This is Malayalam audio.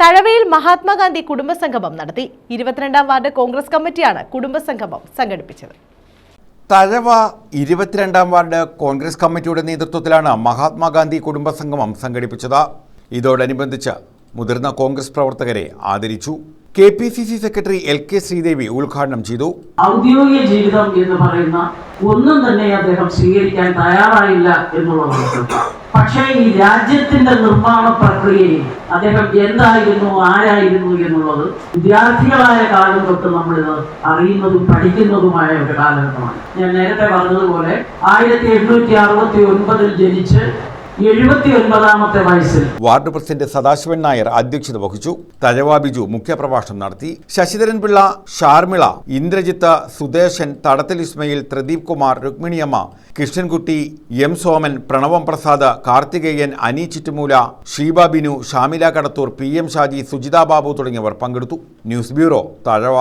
തഴവയിൽ മഹാത്മാഗാന്ധി കുടുംബസംഗമം നടത്തി. ഇരുപത്തിരണ്ടാം വാർഡ് കോൺഗ്രസ് കമ്മിറ്റിയാണ് കുടുംബസംഗമം സംഘടിപ്പിച്ചത്. തഴവ ഇരുപത്തിരണ്ടാം വാർഡ് കോൺഗ്രസ് കമ്മിറ്റിയുടെ നേതൃത്വത്തിലാണ് മഹാത്മാഗാന്ധി കുടുംബസംഗമം സംഘടിപ്പിച്ചത്. ഇതോടനുബന്ധിച്ച് മുതിർന്ന കോൺഗ്രസ് പ്രവർത്തകരെ ആദരിച്ചു. K P C C secretary L K Sreedevi ഉദ്ഘാടനം ചെയ്തു. ഔദ്യോഗിക ജീവിതം എന്ന് പറയുന്ന ഒന്നും തന്നെ അദ്ദേഹം സ്വീകരിക്കാൻ തയ്യാറായില്ല എന്നുള്ളതാണ്. പക്ഷേ ഈ രാജ്യത്തിന്റെ നിർമ്മാണ പ്രക്രിയയിൽ അദ്ദേഹം എന്തായിരുന്നു ആരായിരുന്നു എന്നുള്ളത് വിദ്യാർത്ഥികളായ കാലം തൊട്ട് നമ്മളിത് അറിയുന്നതും പഠിക്കുന്നതുമായ ഒരു കാലഘട്ടമാണ്. ഞാൻ നേരത്തെ പറഞ്ഞതുപോലെ ആയിരത്തി എണ്ണൂറ്റി അറുപത്തി ഒൻപതിൽ ജനിച്ച് എഴുപത്തി ഒൻപതാമത്തെ വയസ്സിൽ. വാർഡ് പ്രസിഡന്റ് സദാശിവൻ നായർ അധ്യക്ഷത വഹിച്ചു. തജവാ ബിജു മുഖ്യപ്രഭാഷണം നടത്തി. Sasidharan Pillai Sharmila Indrajith Sudesan Thadathil Ismail Thrideep Kumar Rukminiyamma Krishnankutty M Soman Pranavam Prasad Karthikeyan Ani Chittumoola Sheeba Binu Shamila Kadathoor P M Shaji Sujitha Babu തുടങ്ങിയവർ പങ്കെടുത്തു. News bureau Thazhava.